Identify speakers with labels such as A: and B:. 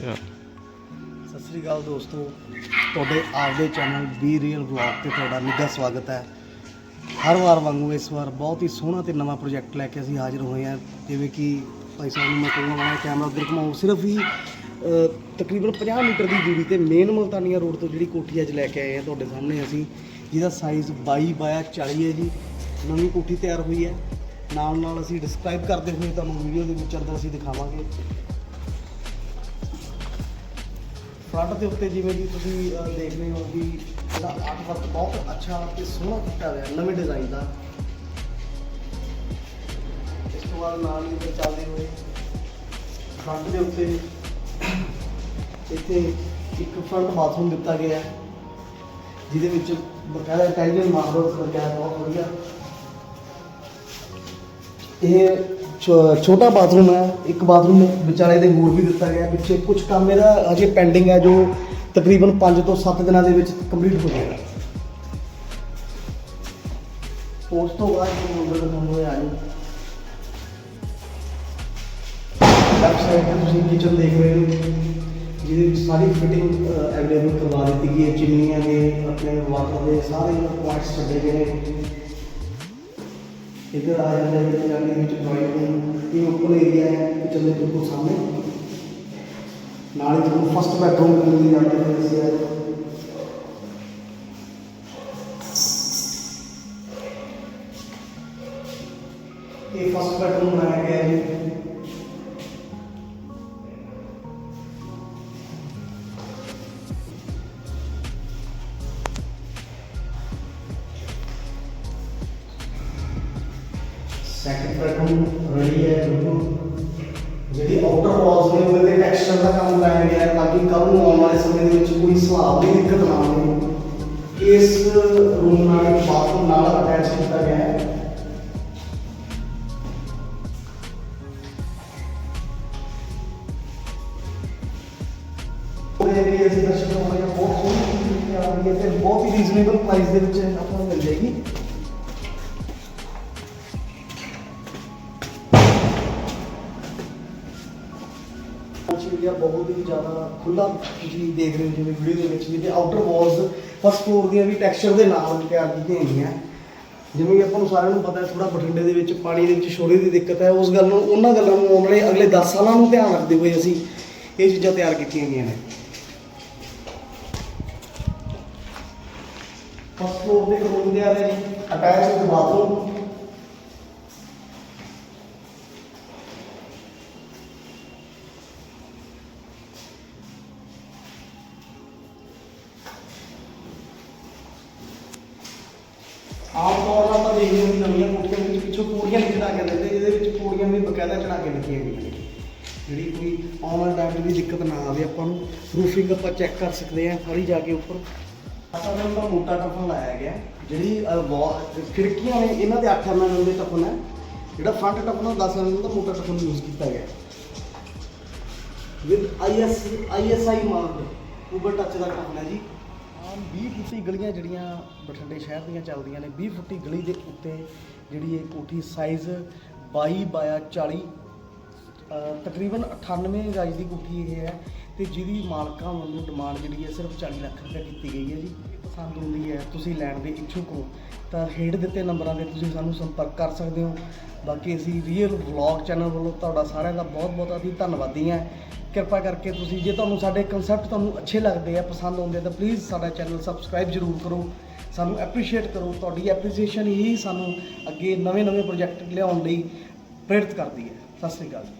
A: ਅੱਛਾ।
B: ਸਤਿ ਸ੍ਰੀ ਅਕਾਲ ਦੋਸਤੋ। ਤੁਹਾਡੇ ਆਪਦੇ ਚੈਨਲ ਬੀ ਰੀਅਲ ਵਲੌਗ ਤੇ ਤੁਹਾਡਾ ਨਿੱਘਾ ਸਵਾਗਤ ਹੈ। ਹਰ ਵਾਰ ਵਾਂਗੂ ਇਸ ਵਾਰ ਬਹੁਤ ਹੀ ਸੋਹਣਾ ਤੇ ਨਵਾਂ ਪ੍ਰੋਜੈਕਟ ਲੈ ਕੇ ਅਸੀਂ ਹਾਜ਼ਰ ਹੋਏ ਹਾਂ। ਜਿਵੇਂ ਕਿ ਭਾਈ ਸਾਹਿਬ ਨੂੰ ਮੈਂ ਕਹੂੰਗਾ ਕੈਮਰਾ ਉੱਧਰ ਘੁਮਾਉਂ ਸਿਰਫ ਹੀ ਤਕਰੀਬਨ 50 ਮੀਟਰ ਦੀ ਦੂਰੀ ਤੇ ਮੇਨ ਮਲਤਾਨੀਆ ਰੋਡ ਤੋਂ ਜਿਹੜੀ ਕੋਠੀ ਅੱਜ ਲੈ ਕੇ ਆਏ ਹਾਂ ਤੁਹਾਡੇ ਸਾਹਮਣੇ ਅਸੀਂ, ਜਿਹਦਾ ਸਾਈਜ਼ 22 ਬਾਇਆ 40 ਹੈ ਜੀ। ਨਵੀਂ ਕੋਠੀ ਤਿਆਰ ਹੋਈ ਹੈ। ਨਾਲ ਨਾਲ ਅਸੀਂ ਡਿਸਕ੍ਰਾਈਬ ਕਰਦੇ ਹੋਏ ਤੁਹਾਨੂੰ ਵੀਡੀਓ ਦੇ ਵਿੱਚ ਅੰਦਰ ਅਸੀਂ ਦਿਖਾਵਾਂਗੇ। ਫਰੰਟ ਦੇ ਉੱਤੇ ਜਿਵੇਂ ਕਿ ਤੁਸੀਂ ਅਹ, ਦੇਖ ਰਹੇ ਹੋ ਕਿ ਇਹਦਾ ਆਰਟ ਵਰਕ ਬਹੁਤ ਅੱਛਾ ਤੇ ਸੋਹਣਾ ਕੀਤਾ ਹੋਇਆ ਨਵੇਂ ਡਿਜ਼ਾਈਨ ਦਾ। ਇਸ ਤੋਂ ਬਾਅਦ ਨਾਲ ਹੀ ਉੱਤੇ ਚੱਲਦੇ ਹੋਏ ਫਰੰਟ ਦੇ ਉੱਤੇ ਇੱਥੇ ਇੱਕ ਫਰੰਟ ਬਾਥਰੂਮ ਦਿੱਤਾ ਗਿਆ ਹੈ ਜਿਹਦੇ ਵਿੱਚ ਬਕਾਇਦਾ ਟਾਈਲਨ ਮਾਰਬਲ ਲੱਗਿਆ ਹੈ ਬਹੁਤ ਵਧੀਆ। ਇਹ ਛੋਟਾ ਬਾਥਰੂਮ ਹੈ, ਇੱਕ ਬਾਥਰੂਮ ਵਿਚਾਲੇ ਦੇ ਹੋਰ ਵੀ ਦਿੱਤਾ ਗਿਆ, ਪਿੱਛੇ ਕੁਝ ਕੰਮ ਇਹਦਾ ਅਜੇ ਪੈਂਡਿੰਗ ਹੈ, ਜੋ ਤਕਰੀਬਨ 5 ਤੋਂ 7 ਦਿਨਾਂ ਦੇ ਵਿੱਚ ਕੰਪਲੀਟ ਹੋ ਜਾਏਗਾ। ਉਸ ਤੋਂ ਬਾਅਦ ਜੋ ਅੰਦਰ ਦਿਖਾਉਂਦੇ ਹੋਏ ਆਏ ਲੈਫਟ ਸਾਈਡ ਤੇ ਤੁਸੀਂ ਕਿਚਨ ਦੇਖ ਰਹੇ ਹੋ, ਜਿਹਦੇ ਵਿੱਚ ਸਾਰੀ ਫਿਟਿੰਗ ਅਵੇਲੇਬਲ ਕਰਵਾ ਦਿੱਤੀ ਗਈ ਹੈ, ਚਿਮਨੀਆਂ ਦੇ, ਆਪਣੇ ਵਾਟਰ ਦੇ, ਸਾਰੇ ਪੁਆਇੰਟਸ ਛੱਡੇ ਗਏ ਨੇ। ਇੱਧਰ ਆ ਜਾਂਦਾ ਹੈ ਜਾਂਦੇ ਵਿੱਚ ਡਰਾਇੰਗ ਰੂਮ ਇਹ ਓਪਨ ਏਰੀਆ ਹੈ ਕਿਚਨ ਦੇ ਬਿਲਕੁਲ ਸਾਹਮਣੇ ਨਾਲ ਹੀ ਤੁਹਾਨੂੰ ਫਸਟ ਬੈਡਰੂਮ ਮਿਲ ਜਾਂਦੇ ਨੇ ਦੱਸਿਆ ਹੈ। ਇਹ ਫਸਟ ਸੈਕੰਡ ਬੈਡਰੂਮ ਰੈਡੀ ਹੈ ਬਿਲਕੁਲ ਜਿਹੜੀ ਆਊਟਰ ਵਾਲਸ ਨੇ ਉਹਦੇ ਤੇ ਟੈਕਸਚਰ ਦਾ ਕੰਮ ਲਾਇਆ ਗਿਆ ਹੈ ਤਾਂ ਕਿ ਕੱਲ੍ਹ ਨੂੰ ਆਉਣ ਵਾਲੇ ਸਮੇਂ ਦੇ ਵਿੱਚ ਕੋਈ ਸਲਾਬ ਦੀ ਦਿੱਕਤ ਨਾ ਆਵੇ ਇਸ ਰੂਮ ਨਾਲ ਇੱਕ ਬਾਥਰੂਮ ਨਾਲ ਅਟੈਚ ਕੀਤਾ ਗਿਆ ਹੈ ਉਹਦੇ ਲਈ ਅਸੀਂ ਦਰਸ਼ਕਾਂ ਨੂੰ ਬੜੀਆਂ ਬਹੁਤ ਸੋਹਣੀ ਚੀਜ਼ ਆ ਰਹੀ ਹੈ ਤੇ ਬਹੁਤ ਹੀ ਰੀਜ਼ਨੇਬਲ ਪ੍ਰਾਈਸ ਦੇ ਵਿੱਚ ਆਪਾਂ ਨੂੰ ਮਿਲ ਜਾਏਗੀ ਏਰੀਆ ਬਹੁਤ ਹੀ ਜ਼ਿਆਦਾ ਖੁੱਲਾ ਤੁਸੀਂ ਦੇਖ ਰਹੇ ਹੋ, ਜਿਵੇਂ ਵੀਡੀਓ ਦੇ ਵਿੱਚ ਵੀ ਆਊਟਰ ਵਾਲਸ ਫਸਟ ਫਲੋਰ ਦੀਆਂ ਵੀ ਟੈਕਸਚਰ ਦੇ ਨਾਲ ਤਿਆਰ ਕੀਤੀਆਂ ਗਈਆਂ ਜਿਵੇਂ ਕਿ ਆਪਾਂ ਨੂੰ ਸਾਰਿਆਂ ਨੂੰ ਪਤਾ ਹੈ ਥੋੜਾ ਬਠਿੰਡੇ ਦੇ ਵਿੱਚ ਪਾਣੀ ਦੇ ਵਿੱਚ ਸ਼ੋਰੇ ਦੀ ਦਿੱਕਤ ਹੈ, ਉਸ ਗੱਲ ਨੂੰ, ਉਹਨਾਂ ਗੱਲਾਂ ਨੂੰ ਆਉਣ ਵਾਲੇ ਅਗਲੇ 10 ਸਾਲਾਂ ਨੂੰ ਧਿਆਨ ਰੱਖਦੇ ਹੋਏ ਅਸੀਂ ਇਹ ਚੀਜ਼ਾਂ ਤਿਆਰ ਕੀਤੀਆਂ ਗਈਆਂ ਨੇ। ਫਸਟ ਫਲੋਰ ਦੇ ਰੂਮ ਦੇ ਆ ਰਹੇ ਜੀ ਅਟੈਚ ਬਾਥਰੂਮ ਆਮ ਤੌਰ 'ਤੇ ਆਪਾਂ ਦੇਖਦੇ ਹਾਂ ਕਿ ਨਵੀਆਂ ਕੋਠੀਆਂ ਵਿੱਚ ਪਿੱਛੋਂ ਪੌੜੀਆਂ ਨਹੀਂ ਚੜਾ ਕੇ ਦਿੰਦੇ, ਜਿਹਦੇ ਵਿੱਚ ਪੌੜੀਆਂ ਵੀ ਬਕਾਇਦਾ ਚੜਾ ਕੇ ਦਿੱਤੀਆਂ ਗਈਆਂ ਨੇ। ਜਿਹੜੀ ਕੋਈ ਆਉਣ ਵਾਲੇ ਟਾਈਮ ਦੀ ਦਿੱਕਤ ਨਾ ਆਵੇ ਆਪਾਂ ਨੂੰ ਰੂਫਿੰਗ ਆਪਾਂ ਚੈੱਕ ਕਰ ਸਕਦੇ ਹਾਂ ਸਾਰੀ ਜਾ ਕੇ ਉੱਪਰ। ਅਸਾਂ ਨੇ ਤਾਂ ਮੋਟਾ ਟਫਨ ਲਾਇਆ ਗਿਆ। ਜਿਹੜੀ ਖਿੜਕੀਆਂ ਨੇ, ਇਹਨਾਂ ਦੇ 8 ਐਮਐਮ mm ਦੇ ਟਫਨ ਹੈ। ਜਿਹੜਾ ਫਰੰਟ ਟਫਨ ਉਹ 10 ਐਮਐਮ mm ਦਾ ਮੋਟਾ ਟਫਨ ਯੂਜ਼ ਕੀਤਾ ਗਿਆ। ਵਿਦ ਆਈਐਸ ਆਈਐਸਆਈ ਮਾਰਕ ਉਬਰ ਟੱਚ ਦਾ ਟਫਨ ਹੈ ਜੀ। ਆਮ 20 ਫੁੱਟੀ ਗਲੀਆਂ ਜਿਹੜੀਆਂ ਬਠਿੰਡੇ ਸ਼ਹਿਰ ਦੀਆਂ ਚੱਲਦੀਆਂ ਨੇ 20 ਫੁੱਟੀ ਗਲੀ ਦੇ ਉੱਤੇ ਜਿਹੜੀ ਇਹ ਕੋਠੀ ਸਾਈਜ਼ 22 ਬਾਇਆ 40 ਤਕਰੀਬਨ 98 ਗਜ ਦੀ ਕੋਠੀ ਇਹ ਹੈ ਤੇ ਜਿਹਦੀ ਮਾਲਕਾਂ ਵੱਲੋਂ ਡਿਮਾਂਡ ਜਿਹੜੀ ਹੈ ਸਿਰਫ 40 ਲੱਖ ਰੁਪਏ ਕੀਤੀ ਗਈ ਹੈ ਜੀ। ਪਸੰਦ ਹੁੰਦੀ ਹੈ, ਤੁਸੀਂ ਲੈਣ ਦੇ ਇੱਛੁਕ ਹੋ, ਤਾਂ ਹੇਠ ਦਿੱਤੇ ਨੰਬਰਾਂ ਤੇ ਤੁਸੀਂ ਸਾਨੂੰ ਸੰਪਰਕ ਕਰ ਸਕਦੇ ਹੋ। ਬਾਕੀ ਅਸੀਂ ਰੀਅਲ ਵਲੌਗ ਚੈਨਲ ਵੱਲੋਂ ਤੁਹਾਡਾ ਸਾਰਿਆਂ ਦਾ ਬਹੁਤ ਬਹੁਤ ਅਸੀਂ ਧੰਨਵਾਦੀ ਹਾਂ। ਕਿਰਪਾ ਕਰਕੇ ਤੁਸੀਂ, ਜੇ ਤੁਹਾਨੂੰ ਸਾਡੇ ਕਨਸੈਪਟ ਤੁਹਾਨੂੰ ਅੱਛੇ ਲੱਗਦੇ ਆ, ਪਸੰਦ ਆਉਂਦੇ ਆ, ਤਾਂ ਪਲੀਜ਼ ਸਾਡਾ ਚੈਨਲ ਸਬਸਕ੍ਰਾਈਬ ਜ਼ਰੂਰ ਕਰੋ। ਸਾਨੂੰ ਐਪਰੀਸ਼ੀਏਟ ਕਰੋ, ਤੁਹਾਡੀ ਐਪਰੀਸੀਏਸ਼ਨ ਹੀ ਸਾਨੂੰ ਅੱਗੇ ਨਵੇਂ-ਨਵੇਂ ਪ੍ਰੋਜੈਕਟ ਲਿਆਉਣ ਲਈ ਪ੍ਰੇਰਿਤ ਕਰਦੀ ਹੈ। ਸਤਿ ਸ੍ਰੀ ਅਕਾਲ ਜੀ।